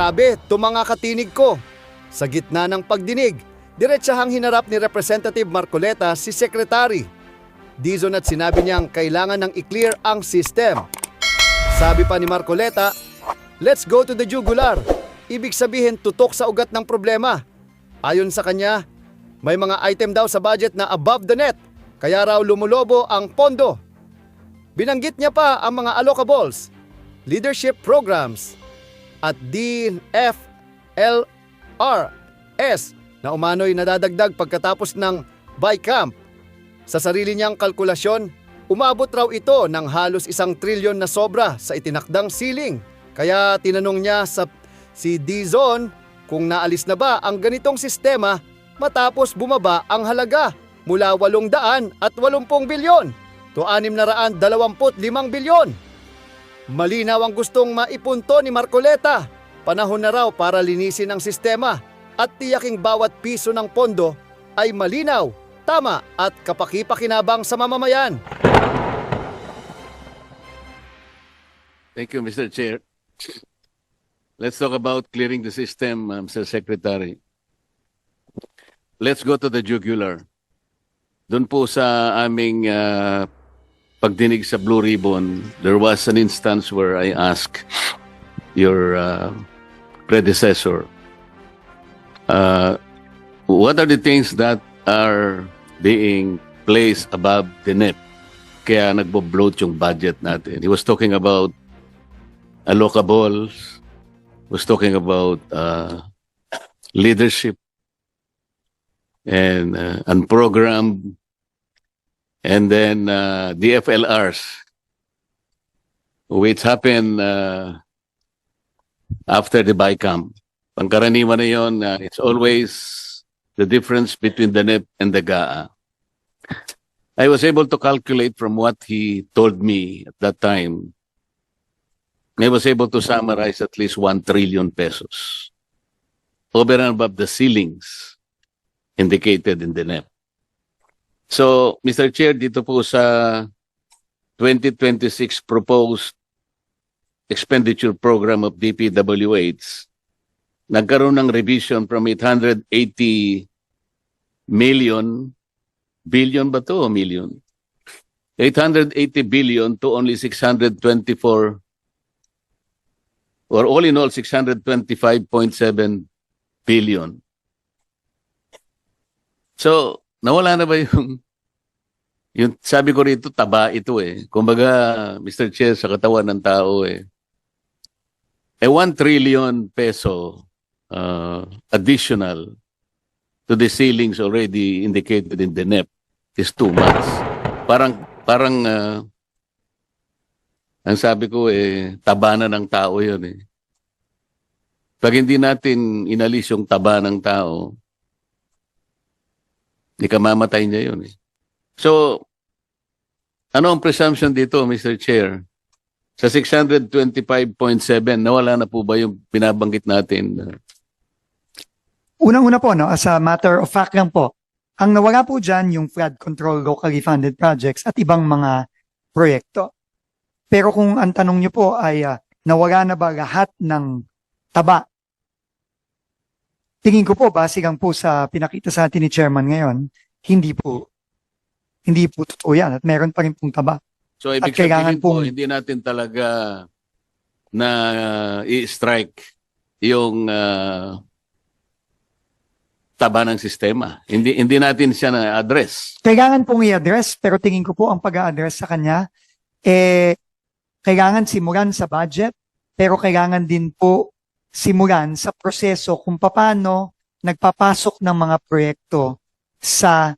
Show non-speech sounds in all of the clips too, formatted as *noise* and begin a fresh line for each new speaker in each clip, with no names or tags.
Grabe, to mga katinig ko. Sa gitna ng pagdinig, diretsahang hinarap ni Representative Marcoleta si Secretary. Dizon at sinabi niyang kailangan ng i-clear ang system. Sabi pa ni Marcoleta, let's go to the jugular. Ibig sabihin tutok sa ugat ng problema. Ayon sa kanya, may mga item daw sa budget na above the net, kaya raw lumulobo ang pondo. Binanggit niya pa ang mga allocables, leadership programs, at DFLRS na umano'y nadadagdag pagkatapos ng BICAMP. Sa sarili niyang kalkulasyon, umabot raw ito ng halos isang trilyon na sobra sa itinakdang ceiling. Kaya tinanong niya sa si Dizon kung naalis na ba ang ganitong sistema matapos bumaba ang halaga mula 800 at 80 bilyon to 625 bilyon. Malinaw ang gustong maipunto ni Marcoleta. Panahon na raw para linisin ang sistema at tiyaking bawat piso ng pondo ay malinaw, tama at kapaki-pakinabang sa mamamayan.
Thank you, Mr. Chair. Let's talk about clearing the system, Mr. Secretary. Let's go to the jugular. Doon po sa aming uh, pagdinig sa Blue Ribbon, there was an instance where I asked your uh, predecessor, uh, what are the things that are being placed above the net? Kaya nagbo-bloat yung budget natin. He was talking about allocables, was talking about uh, leadership and uh, unprogrammed, and then uh, the FLRs, which happened uh, after the BICAM. Pangkaraniwan na yun, uh, it's always the difference between the NEP and the GAA. I was able to calculate from what he told me at that time I was able to summarize at least 1 trillion pesos over and above the ceilings indicated in the NEP. So, Mr. Chair, dito po sa 2026 proposed expenditure program of DPWH, nagkaroon ng revision from 880 million, billion ba to million? 880 billion to only 624 or all in all 625.7 billion. So, nawala na ba yung yung sabi ko rito taba ito eh. Kumbaga, Mr. Chair sa katawan ng tao eh. A 1 trillion peso uh, additional to the ceilings already indicated in the NEP is too much. Parang parang uh, ang sabi ko eh, taba na ng tao yun eh. Pag hindi natin inalis yung taba ng tao, hindi ka mamatay niya yun eh. So, ano ang presumption dito, Mr. Chair? Sa 625.7, nawala na po ba yung binabanggit natin?
Unang-una po, no, as a matter of fact lang po, ang nawala po dyan yung flood control locally funded projects at ibang mga proyekto. Pero kung ang tanong niyo po ay ah, nawala na ba lahat ng taba? Tingin ko po, base lang po sa pinakita sa atin ni Chairman ngayon, hindi po. Hindi po totoo yan at meron pa rin pong taba.
So, ibig
At
sabihin po,
pong-
hindi natin talaga na i-strike yung ah, taba ng sistema. Hindi hindi natin siya na-address.
Kailangan pong i-address, pero tingin ko po ang pag-a-address sa kanya, eh, kailangan simulan sa budget, pero kailangan din po simulan sa proseso kung paano nagpapasok ng mga proyekto sa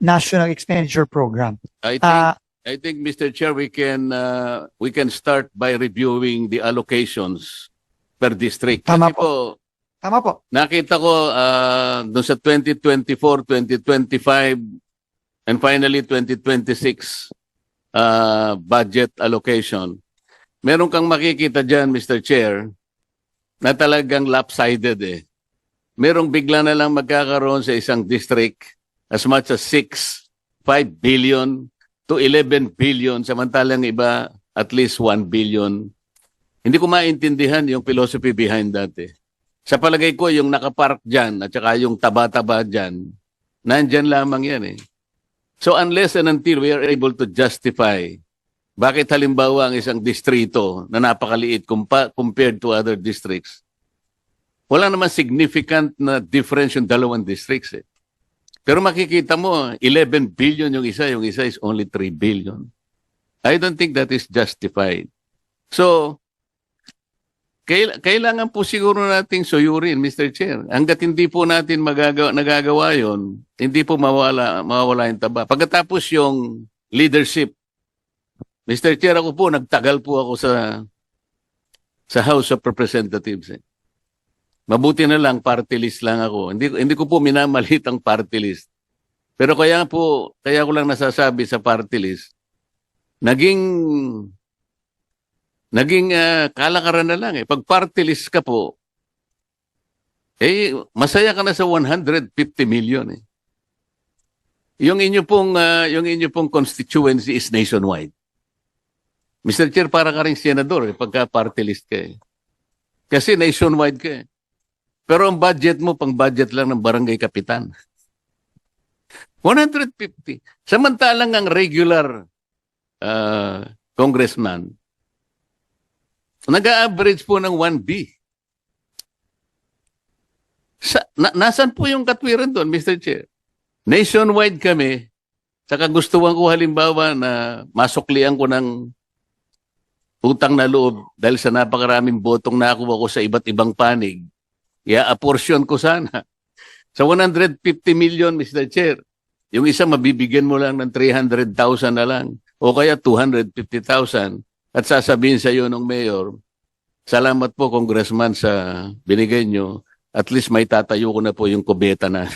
National Expenditure Program.
I think
Ah,
I think Mr. Chair we can uh, we can start by reviewing the allocations per district.
Tama
Kasi po
tama po.
nakita ko uh, doon sa 2024, 2025 and finally 2026 uh, budget allocation. Meron kang makikita diyan Mr. Chair na talagang lopsided eh. Merong bigla na lang magkakaroon sa isang district as much as 6, 5 billion to 11 billion samantalang iba at least 1 billion Hindi ko maintindihan yung philosophy behind that eh. Sa palagay ko, yung nakapark dyan at saka yung taba-taba dyan, nandyan lamang yan eh. So unless and until we are able to justify bakit halimbawa ang isang distrito na napakaliit compared to other districts, wala naman significant na difference yung dalawang districts eh. Pero makikita mo, 11 billion yung isa, yung isa is only 3 billion. I don't think that is justified. So, kail- kailangan po siguro nating suyurin, Mr. Chair. Hanggat hindi po natin magagawa, nagagawa yon, hindi po mawala, mawawala yung taba. Pagkatapos yung leadership, Mr. Chair, ako po, nagtagal po ako sa sa House of Representatives. Eh. Mabuti na lang, party list lang ako. Hindi, hindi ko po minamalit ang party list. Pero kaya po, kaya ko lang nasasabi sa party list, naging naging ah, kalakaran na lang eh. Pag party list ka po, eh, masaya ka na sa 150 million eh. Yung inyo pong, ah, yung inyo pong constituency is nationwide. Mr. Chair, para ka rin senador eh, pagka party list ka eh. Kasi nationwide ka eh. Pero ang budget mo, pang budget lang ng barangay kapitan. *laughs* 150. Samantalang ang regular uh, congressman, nag-average po ng 1B. Sa, na, nasan po yung katwiran doon, Mr. Chair? Nationwide kami, saka gustuhan ko halimbawa na masuklian ko ng utang na loob dahil sa napakaraming botong nakuha ko sa iba't ibang panig. I-apportion ko sana. *laughs* Sa 150 million, Mr. Chair, yung isa mabibigyan mo lang ng 300,000 na lang o kaya 250,000 at sasabihin sa iyo ng mayor, salamat po congressman sa binigay nyo, at least may tatayo ko na po yung kubeta na.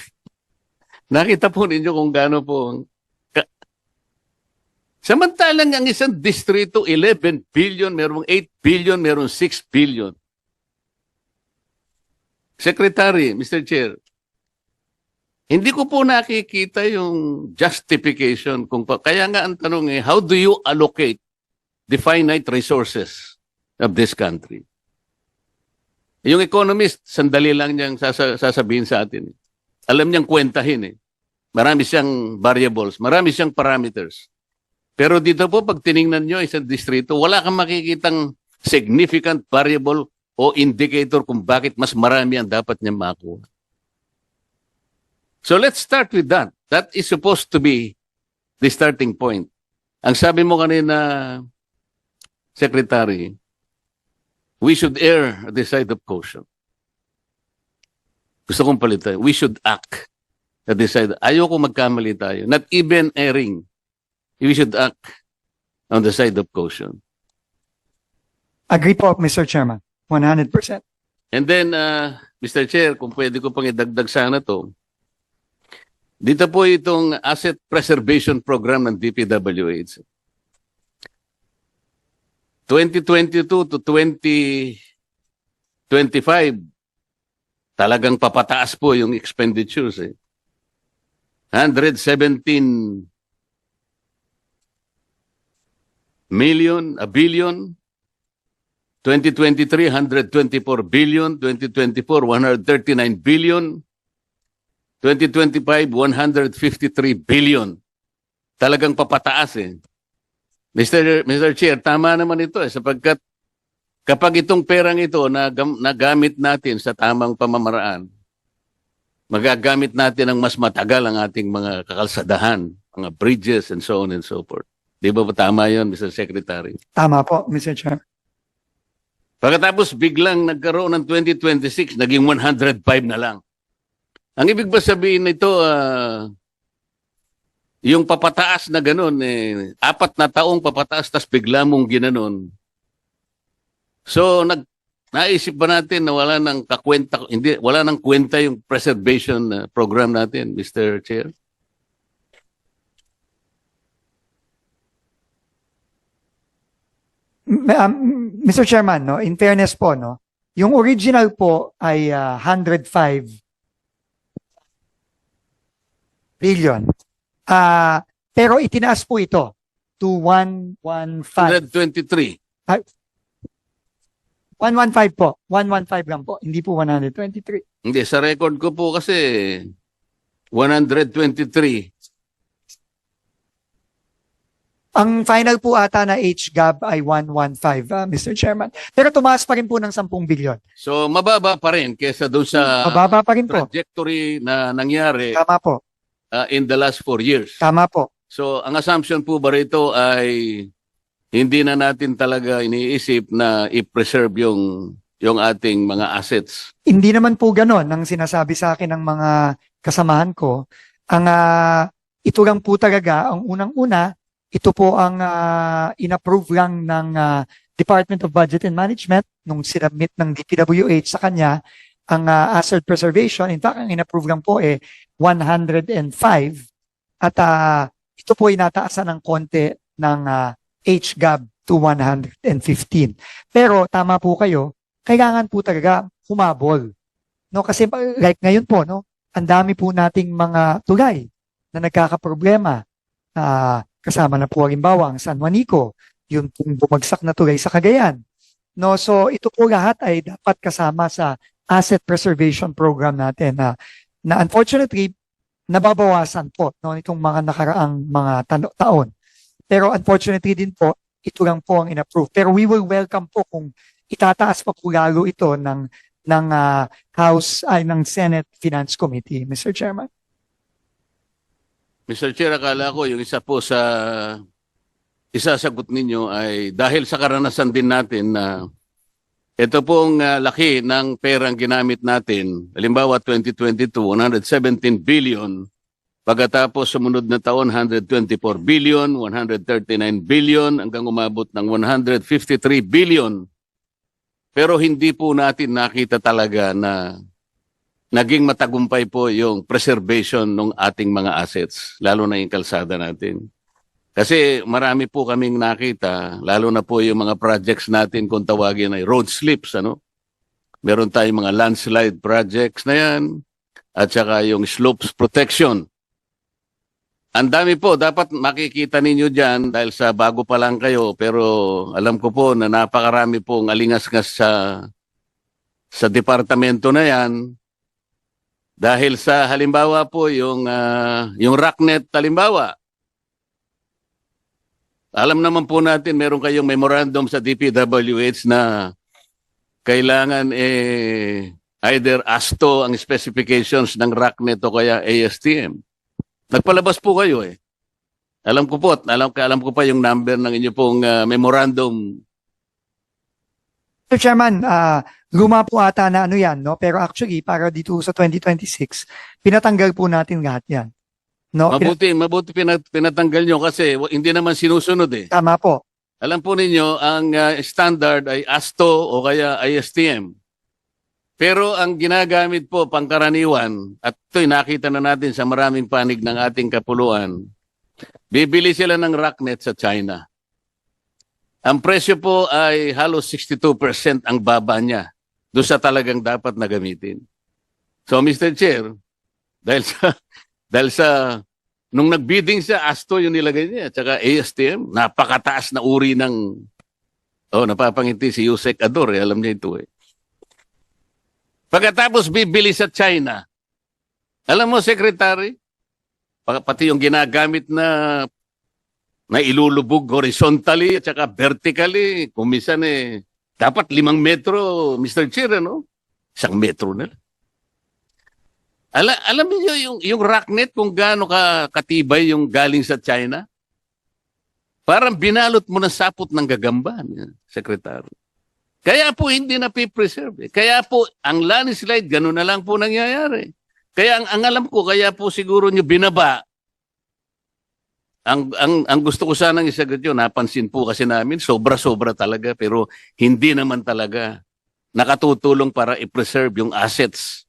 *laughs* Nakita po ninyo kung gaano po Samantalang ang isang distrito, 11 billion, merong 8 billion, merong 6 billion. Secretary, Mr. Chair, hindi ko po nakikita yung justification kung kaya nga ang tanong eh, how do you allocate the finite resources of this country? Yung economist, sandali lang niyang sasa, sasabihin sa atin. eh. Alam niyang kwentahin eh. Marami siyang variables, marami siyang parameters. Pero dito po, pag tiningnan nyo isang distrito, wala kang makikitang significant variable o indicator kung bakit mas marami ang dapat niya makuha. So let's start with that. That is supposed to be the starting point. Ang sabi mo kanina, Secretary, we should err at the side of caution. Gusto kong palitan. We should act at the side. Ayoko magkamali tayo. Not even erring. We should act on the side of caution.
Agree po, Mr. Chairman. 100%.
And then, uh, Mr. Chair, kung pwede ko pang idagdag sana to, dito po itong Asset Preservation Program ng DPWH. 2022 to 2025, talagang papataas po yung expenditures. Eh. 117 million, a billion, 2023, 124 billion. 2024, 139 billion. 2025, 153 billion. Talagang papataas eh. Mr. Mr. Chair, tama naman ito eh, sapagkat kapag itong perang ito na nagamit natin sa tamang pamamaraan, magagamit natin ang mas matagal ang ating mga kakalsadahan, mga bridges and so on and so forth. Di ba ba tama yun, Mr. Secretary?
Tama po, Mr. Chairman.
Pagkatapos biglang nagkaroon ng 2026, naging 105 na lang. Ang ibig ba sabihin nito, ah, yung papataas na ganun, eh, apat na taong papataas, tas bigla mong ginanon. So, nag, naisip ba natin na wala nang kakwenta, hindi, wala nang kwenta yung preservation ah, program natin, Mr. Chair?
Um, Mr. Chairman, no, in fairness po, no, yung original po ay ah, 105 billion. Ah, pero itinaas po ito to 115.
123.
115 po. 115 lang po. Hindi po 123.
Hindi, sa record ko po kasi 123.
Ang final po ata na HGAB ay 115, ah, Mr. Chairman. Pero tumaas pa rin po ng 10 bilyon.
So mababa pa rin kesa doon sa
Mababa pa rin po.
trajectory na nangyari
Tama po.
uh, in the last four years.
Tama po.
So ang assumption po ba rito ay hindi na natin talaga iniisip na i-preserve yung yung ating mga assets.
Hindi naman po ganon ang sinasabi sa akin ng mga kasamahan ko. Ang ah, ito lang po talaga, ang unang-una, ito po ang ah, inapprove lang ng ah, Department of Budget and Management nung sinabmit ng DPWH sa kanya ang ah, asset preservation. In fact, ang inapprove lang po eh 105 at ah, ito po ay nataasan ng konti ng ah, HGAB to 115. Pero tama po kayo, kailangan po talaga humabol. No, kasi like ngayon po, no, ang dami po nating mga tulay na nagkakaproblema. Ah, kasama na po halimbawa ang San Juanico, yung bumagsak na tulay sa Cagayan. No, so ito po lahat ay dapat kasama sa asset preservation program natin na na unfortunately nababawasan po no itong mga nakaraang mga taon. Pero unfortunately din po ito lang po ang inapprove. Pero we will welcome po kung itataas pa po lalo ito ng ng ah, House ay ng Senate Finance Committee, Mr. Chairman.
Mr. Chair, akala ko yung isa po sa isasagot ninyo ay dahil sa karanasan din natin na ito pong ah, laki ng perang ginamit natin, halimbawa 2022, 117 billion, pagkatapos sumunod na taon, 124 billion, 139 billion, hanggang umabot ng 153 billion. Pero hindi po natin nakita talaga na naging matagumpay po yung preservation ng ating mga assets, lalo na yung kalsada natin. Kasi marami po kaming nakita, lalo na po yung mga projects natin kung tawagin ay road slips, ano? Meron tayong mga landslide projects na yan, at saka yung slopes protection. Ang dami po, dapat makikita ninyo dyan dahil sa bago pa lang kayo, pero alam ko po na napakarami pong alingas-ngas sa sa departamento na yan, dahil sa halimbawa po yung ah, yung Rocknet halimbawa. Alam naman po natin meron kayong memorandum sa DPWH na kailangan eh either ASTO ang specifications ng Rocknet o kaya ASTM. Nagpalabas po kayo eh. Alam ko po, at alam, alam ko pa yung number ng inyo pong ah, memorandum.
Mr. Chairman, ah, luma po ata na ano yan, no? Pero actually, para dito sa 2026, pinatanggal po natin lahat yan. No?
Mabuti, mabuti pinat- pinatanggal nyo kasi hindi naman sinusunod eh.
Tama po.
Alam po ninyo, ang uh, standard ay ASTO o kaya ISTM. Pero ang ginagamit po pangkaraniwan, at ito'y nakita na natin sa maraming panig ng ating kapuluan, bibili sila ng Rocknet sa China. Ang presyo po ay halos 62% ang baba niya doon sa talagang dapat na gamitin. So Mr. Chair, dahil sa *laughs* dahil sa nung nagbidding siya, ASTO yung nilagay niya, tsaka ASTM, napakataas na uri ng oh, napapangiti si Yusek Ador, eh, alam niya ito eh. Pagkatapos bibili sa China, alam mo, Secretary, pa- pati yung ginagamit na na ilulubog horizontally at saka vertically, kung minsan eh, dapat limang metro, Mr. Chair, ano? Isang metro na lang. Ala, alam niyo yung, yung rocknet kung gaano ka katibay yung galing sa China? Parang binalot mo ng sapot ng gagamba, Secretary. Kaya po hindi na preserve. Eh. Kaya po ang landslide, gano'n na lang po nangyayari. Kaya ang, ang alam ko, kaya po siguro nyo binaba. Ang, ang, ang gusto ko sanang isagot yun, napansin po kasi namin, sobra-sobra talaga, pero hindi naman talaga nakatutulong para i-preserve yung assets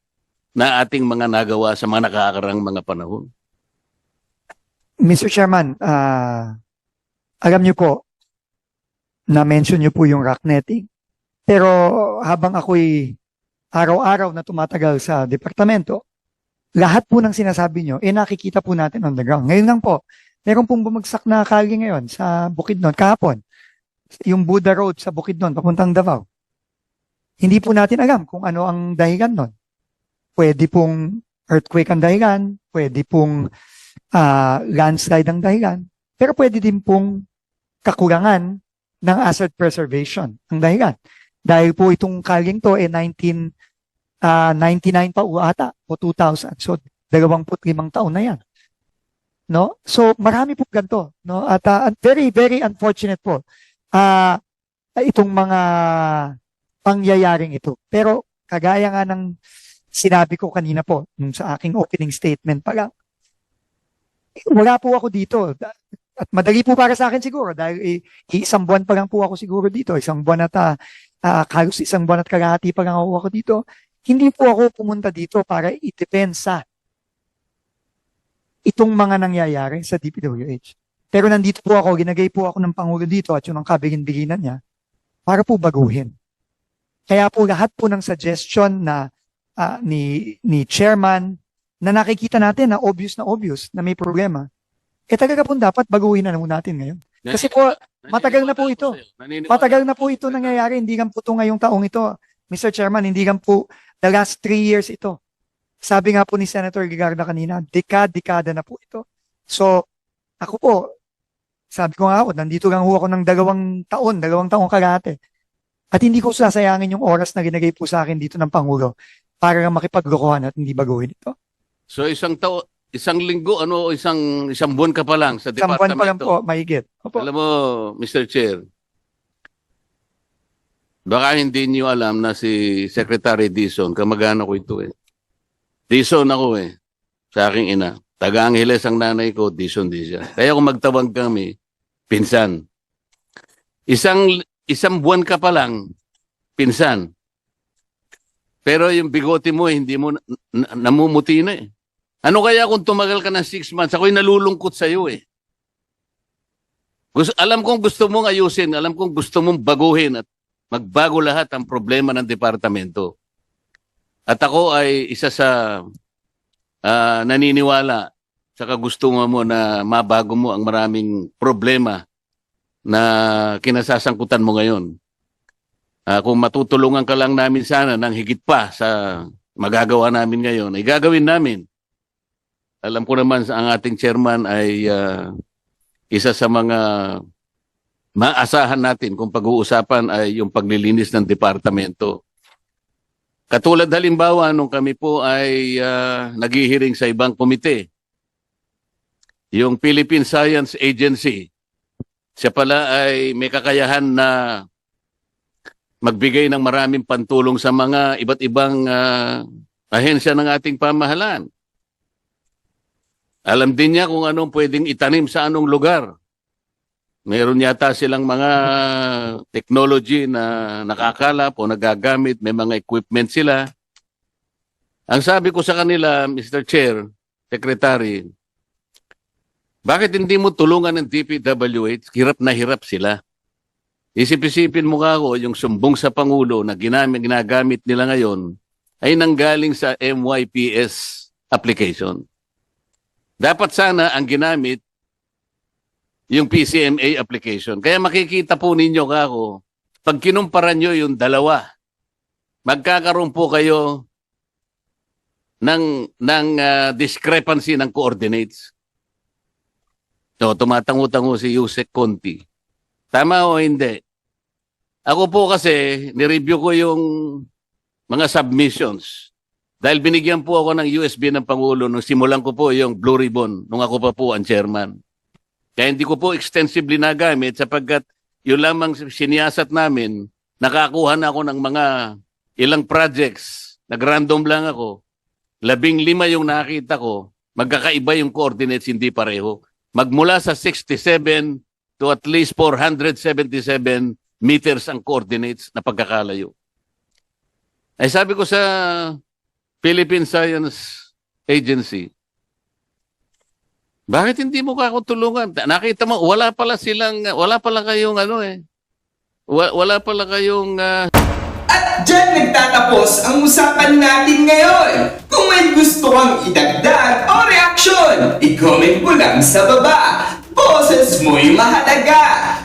na ating mga nagawa sa mga nakakarang mga panahon.
Mr. Chairman, ah, alam niyo po, na-mention niyo po yung rock netting. Pero habang ako'y araw-araw na tumatagal sa departamento, lahat po ng sinasabi niyo, eh nakikita po natin on the ground. Ngayon lang po, meron pong bumagsak na kali ngayon sa Bukidnon, kahapon. Yung Buda Road sa Bukidnon, papuntang Davao. Hindi po natin alam kung ano ang dahilan nun. Pwede pong earthquake ang dahilan, pwede pong ah, landslide ang dahilan, pero pwede din pong kakulangan ng asset preservation ang dahilan. Dahil po itong kaling to eh 19 ah, 99 pa o ata o 2000. So 25 taon na yan. No? So marami po ganito, no? At ah, very very unfortunate po. Ah itong mga pangyayaring ito. Pero kagaya nga ng sinabi ko kanina po nung sa aking opening statement pa lang, wala po ako dito. At madali po para sa akin siguro dahil isang buwan pa lang po ako siguro dito. Isang buwan at ah, ah, halos isang buwan at kalahati pa lang ako, ako dito. Hindi po ako pumunta dito para itepensa itong mga nangyayari sa DPWH. Pero nandito po ako, ginagay po ako ng Pangulo dito at yung ang kabigin-biginan niya para po baguhin. Kaya po lahat po ng suggestion na ah, ni ni chairman na nakikita natin na obvious na obvious na may problema, eh talaga po dapat baguhin na naman natin ngayon. Kasi po, matagal na po ito. Matagal na po ito nangyayari, hindi lang po ito ngayong taong ito. Mr. Chairman, hindi lang po the last three years ito. Sabi nga po ni Senator Gigarda kanina, dekad-dekada na po ito. So, ako po, sabi ko nga ako, nandito lang ho ako ng dalawang taon, dalawang taong kalahati. At hindi ko sasayangin yung oras na ginagay po sa akin dito ng Pangulo para lang makipaglokohan at hindi baguhin ito.
So isang tao, isang linggo, ano, isang isang buwan ka pa lang sa
Isang buwan pa lang
departamento.
po, mahigit. Opo.
Alam mo, Mr. Chair, baka hindi niyo alam na si Secretary Dizon, kamag-anak ko ito eh. Dizon ako eh, sa aking ina. Taga Angeles ang nanay ko, Dizon din siya. Kaya kung magtawag kami, pinsan. Isang isang buwan ka pa lang, pinsan. Pero yung bigote mo, eh, hindi mo na, na- namumuti na eh. Ano kaya kung tumagal ka ng six months? Ako'y nalulungkot sa'yo eh. Gusto, alam kong gusto mong ayusin, alam kong gusto mong baguhin at magbago lahat ang problema ng departamento. At ako ay isa sa ah, naniniwala sa kagustuhan mo na mabago mo ang maraming problema na kinasasangkutan mo ngayon. Ah, kung matutulungan ka lang namin sana ng higit pa sa magagawa namin ngayon, ay gagawin namin. Alam ko naman sa ang ating chairman ay ah, isa sa mga maasahan natin kung pag-uusapan ay yung paglilinis ng departamento. Katulad halimbawa nung kami po ay ah, naghihiring sa ibang komite, yung Philippine Science Agency, siya pala ay may kakayahan na magbigay ng maraming pantulong sa mga iba't ibang ah, ahensya ng ating pamahalaan. Alam din niya kung anong pwedeng itanim sa anong lugar. Meron yata silang mga technology na nakakalap o nagagamit, may mga equipment sila. Ang sabi ko sa kanila, Mr. Chair, Secretary, bakit hindi mo tulungan ng DPWH? Hirap na hirap sila. Isip-isipin mo ka ako, yung sumbong sa Pangulo na ginamit, ginagamit nila ngayon ay nanggaling sa MYPS application. Dapat sana ang ginamit yung PCMA application. Kaya makikita po ninyo ka ako, pag kinumpara nyo yung dalawa, magkakaroon po kayo ng, ng ah, discrepancy ng coordinates. So, tumatango-tango si Yusek Conti. Tama o hindi? Ako po kasi, nireview ko yung mga submissions. Dahil binigyan po ako ng USB ng Pangulo nung simulan ko po yung Blue Ribbon nung ako pa po ang chairman. Kaya hindi ko po extensively nagamit sapagkat yun lamang siniyasat namin, nakakuha na ako ng mga ilang projects, nag-random lang ako. Labing lima yung nakita ko, magkakaiba yung coordinates, hindi pareho. Magmula sa 67 to at least 477 meters ang coordinates na pagkakalayo. Ay sabi ko sa Philippine Science Agency, bakit hindi mo ka ako tulungan? Nakita mo, wala pala silang, wala pala kayong ano eh. Wa- Wala pala kayong ah,
At dyan nagtatapos ang usapan natin ngayon. Kung may gusto kang idagdag o reaksyon, i-comment mo lang sa baba. Boses mo'y mahalaga.